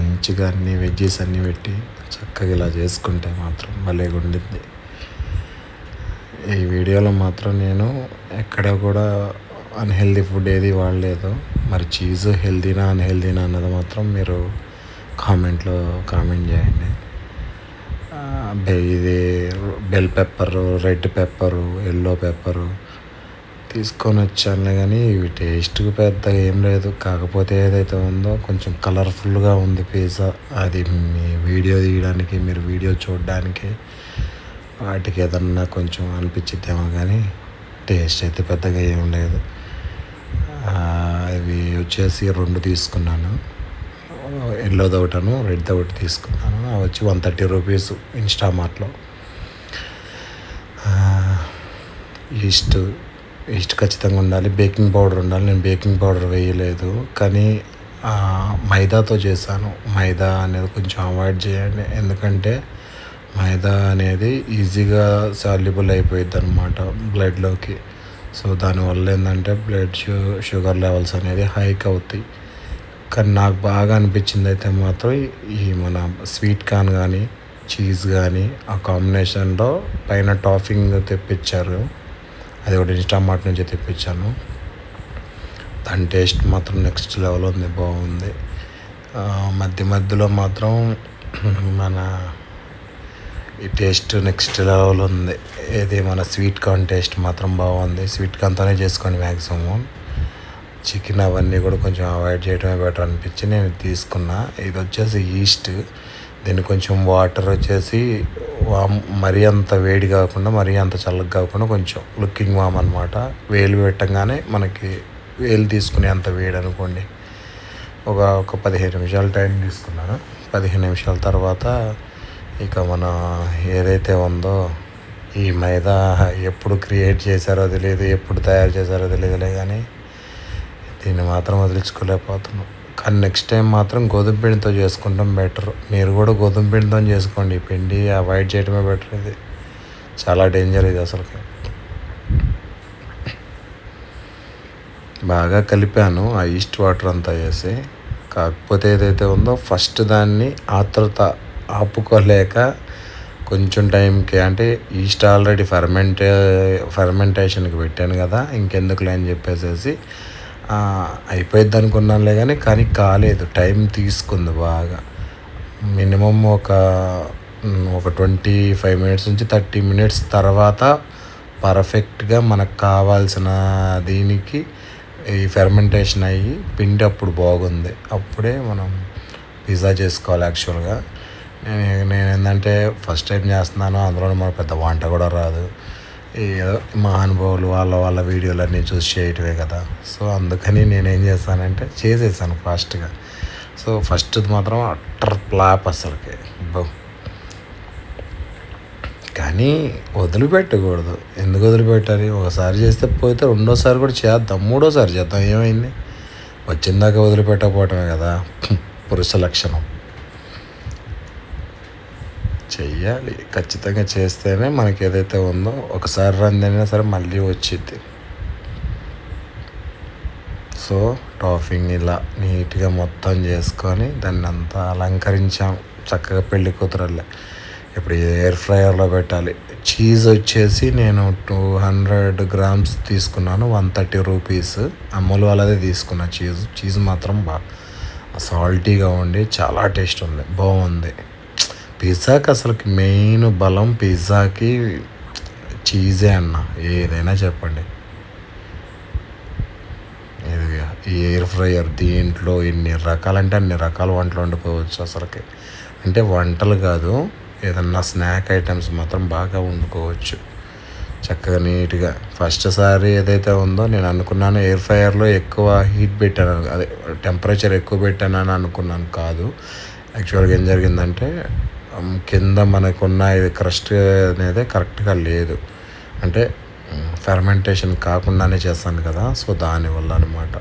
మంచిగా అన్ని వెజ్జెస్ అన్నీ పెట్టి చక్కగా ఇలా చేసుకుంటే మాత్రం భలేగా ఉండింది. ఈ వీడియోలో మాత్రం నేను ఎక్కడ కూడా అన్హెల్దీ ఫుడ్ ఏది వాడలేదు. మరి చీజ్ హెల్దీనా అన్హెల్దీనా అన్నది మాత్రం మీరు కామెంట్లో కామెంట్ చేయండి. ఇది bell pepper red pepper yellow pepper తీసుకొని వచ్చాను కానీ ఇవి టేస్ట్కి పెద్దగా ఏం లేదు. కాకపోతే ఏదైతే ఉందో కొంచెం కలర్ఫుల్గా ఉంది పిజ్జా. అది మీ వీడియో తీయడానికి మీరు వీడియో చూడడానికి వాటికి ఏదన్నా కొంచెం అనిపించిద్దేమో కానీ టేస్ట్ అయితే పెద్దగా ఏం లేదు. అవి ఇవి వచ్చేసి రెండు తీసుకున్నాను. ఎల్లోది ఒకటను రెడ్ ఒకటి తీసుకున్నాను. అవి వచ్చి వన్ థర్టీ రూపీస్ ఇన్స్టామార్ట్లో. ఈస్ట్ ఈస్ట్ ఖచ్చితంగా ఉండాలి. బేకింగ్ పౌడర్ ఉండాలి. నేను బేకింగ్ పౌడర్ వేయలేదు. కానీ మైదాతో చేశాను. మైదా అనేది కొంచెం అవాయిడ్ చేయండి. ఎందుకంటే మైదా అనేది ఈజీగా సాల్యుబుల్ అయిపోయింది అనమాట బ్లడ్లోకి. సో దానివల్ల ఏంటంటే బ్లడ్ షు షుగర్ లెవెల్స్ అనేది హైక్ అవుతాయి. కానీ నాకు బాగా అనిపించింది అయితే మాత్రం ఈ మన స్వీట్ కార్న్ కానీ చీజ్ కానీ ఆ కాంబినేషన్లో పైన టాఫింగ్ తెప్పించారు అది ఒకటి ఇన్స్టామార్ట్ నుంచి తెప్పించాను. దాని టేస్ట్ మాత్రం నెక్స్ట్ లెవెల్ ఉంది బాగుంది. మధ్య మధ్యలో మాత్రం మన ఈ టేస్ట్ నెక్స్ట్ లెవెల్ ఉంది. ఇది మన స్వీట్ కార్న్ టేస్ట్ మాత్రం బాగుంది. స్వీట్ కార్న్తోనే చేసుకోండి మ్యాక్సిమం చికెన్ అవన్నీ కూడా కొంచెం అవాయిడ్ చేయడమే బెటర్ అనిపించి నేను తీసుకున్నా. ఇది వచ్చేసి ఈస్ట్. దీన్ని కొంచెం వాటర్ వచ్చేసి వామ్ మరీ అంత వేడి కాకుండా మరీ అంత చల్లగా కాకుండా కొంచెం లుకింగ్ వామ్ అనమాట వేలు పెట్టంగానే మనకి వేలు తీసుకునే అంత వేడి అనుకోండి. ఒక ఒక పదిహేను నిమిషాలు టైం తీసుకున్నాను. పదిహేను నిమిషాల తర్వాత ఇక మన ఏదైతే ఉందో ఈ మైదా ఎప్పుడు క్రియేట్ చేశారో తెలియదు ఎప్పుడు తయారు చేశారో తెలియదులే కానీ దీన్ని మాత్రం వదిలించుకోలేకపోతున్నాం. కానీ నెక్స్ట్ టైం మాత్రం గోధుమ పిండితో చేసుకుంటాం బెటర్ మీరు కూడా గోధుమ పిండితో చేసుకోండి. ఈ పిండి అవాయిడ్ చేయడమే బెటర్ ఇది. చాలా డేంజర్ ఇది అసలుకి. బాగా కలిపాను ఆ ఈస్ట్ వాటర్ అంతా వేసి. కాకపోతే ఏదైతే ఉందో ఫస్ట్ దాన్ని ఆత్రత ఆపుకోలేక కొంచెం టైంకి అంటే ఈస్ట్ ఆల్రెడీ ఫర్మెంటే ఫర్మెంటేషన్కి పెట్టాను కదా ఇంకెందుకులే అని చెప్పేసేసి అయిపోయిద్ది అనుకున్నానులే కానీ కానీ కాలేదు. టైం తీసుకుంది బాగా. మినిమం ఒక ఒక ట్వంటీ ఫైవ్ మినిట్స్ నుంచి థర్టీ మినిట్స్ తర్వాత పర్ఫెక్ట్గా మనకు కావాల్సిన దీనికి ఈ ఫెర్మెంటేషన్ అయ్యి పిండి అప్పుడు బాగుంది. అప్పుడే మనం పిజ్జా చేసుకోవాలి యాక్చువల్గా. నేను నేను ఏంటంటే ఫస్ట్ టైం చేస్తున్నాను. అందులో మనకు పెద్ద వంట కూడా రాదు. ఏదో మా అనుభవాలు వాళ్ళ వాళ్ళ వీడియోలన్నీ చూసి చేయటమే కదా. సో అందుకని నేనేం చేస్తానంటే చేసేసాను ఫాస్ట్గా. సో ఫస్ట్ మాత్రం అట్టర్ ప్లాప్ అసలుకి. బో. కానీ వదిలిపెట్టకూడదు. ఎందుకు వదిలిపెట్టాలి? ఒకసారి చేస్తే పోతే రెండోసారి కూడా చేద్దాం మూడోసారి చేద్దాం. ఏమైంది? వచ్చిందాక వదిలిపెట్టకపోవటమే కదా. పురుష లక్షణం. చెయ్యాలి. ఖచ్చితంగా చేస్తేనే మనకి ఏదైతే ఉందో ఒకసారి రందైనా సరే మళ్ళీ వచ్చింది సో టాఫింగ్ ఇలా నీట్గా మొత్తం చేసుకొని దాన్ని అంతా అలంకరించాం. చక్కగా పెళ్ళి కూతురల్లే. ఇప్పుడు ఎయిర్ ఫ్రైయర్లో పెట్టాలి. చీజ్ వచ్చేసి నేను టూ హండ్రెడ్ గ్రామ్స్ తీసుకున్నాను. వన్ థర్టీ రూపీస్ అమూల్ వాళ్ళదే తీసుకున్నా చీజ్ చీజ్ మాత్రం బాగా సాల్టీగా ఉండి చాలా టేస్ట్ ఉంది. బాగుంది. పిజ్జాకి అసలుకి మెయిన్ బలం పిజ్జాకి చీజే అన్న. ఏదైనా చెప్పండి. ఈ ఎయిర్ ఫ్రైయర్ దీంట్లో ఇన్ని రకాలంటే అన్ని రకాల వంటలు వండుకోవచ్చు అసలుకి. అంటే వంటలు కాదు ఏదన్నా స్నాక్ ఐటమ్స్ మాత్రం బాగా వండుకోవచ్చు. చక్కగా నీట్గా. ఫస్ట్ సారి ఏదైతే ఉందో నేను అనుకున్నాను ఎయిర్ ఫ్రైయర్లో ఎక్కువ హీట్ పెట్టాను. అదే టెంపరేచర్ ఎక్కువ పెట్టాను అని అనుకున్నాను కాదు. యాక్చువల్గా ఏం జరిగిందంటే కింద మనకున్న ఇది క్రస్ట్ అనేది కరెక్ట్గా లేదు. అంటే ఫెర్మెంటేషన్ కాకుండానే చేస్తాను కదా సో దానివల్ల అనమాట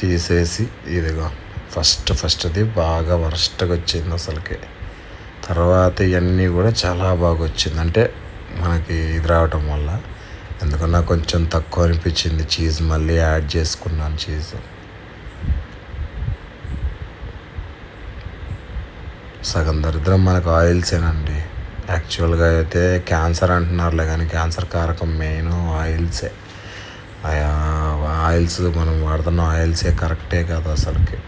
తీసేసి ఇదిగో ఫస్ట్ ఫస్ట్ది బాగా వరస్ట్గా వచ్చింది అసలుకి. తర్వాత ఇవన్నీ కూడా చాలా బాగా వచ్చింది. అంటే మనకి ఇది రావటం వల్ల ఎందుకన్నా కొంచెం తక్కువ అనిపించింది. చీజ్ మళ్ళీ యాడ్ చేసుకున్నాను చీజ్. సగం దరిద్రం మనకు ఆయిల్సేనండి యాక్చువల్గా అయితే క్యాన్సర్ అంటున్నారులే కానీ క్యాన్సర్ కారకం మెయిన్ ఆయిల్సే. ఆయిల్స్ మనం వాడుతున్న ఆయిల్సే కరెక్టే కాదు అసలుకి.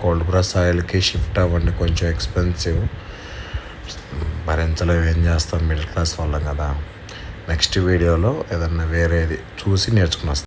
కోల్డ్ ప్రెస్ ఆయిల్కి షిఫ్ట్ అవ్వండి కొంచెం ఎక్స్పెన్సివ్. భరించలేము ఏం చేస్తాం మిడిల్ క్లాస్ వాళ్ళం కదా. నెక్స్ట్ వీడియోలో ఏదన్నా వేరేది చూసి నేర్చుకుని వస్తాం.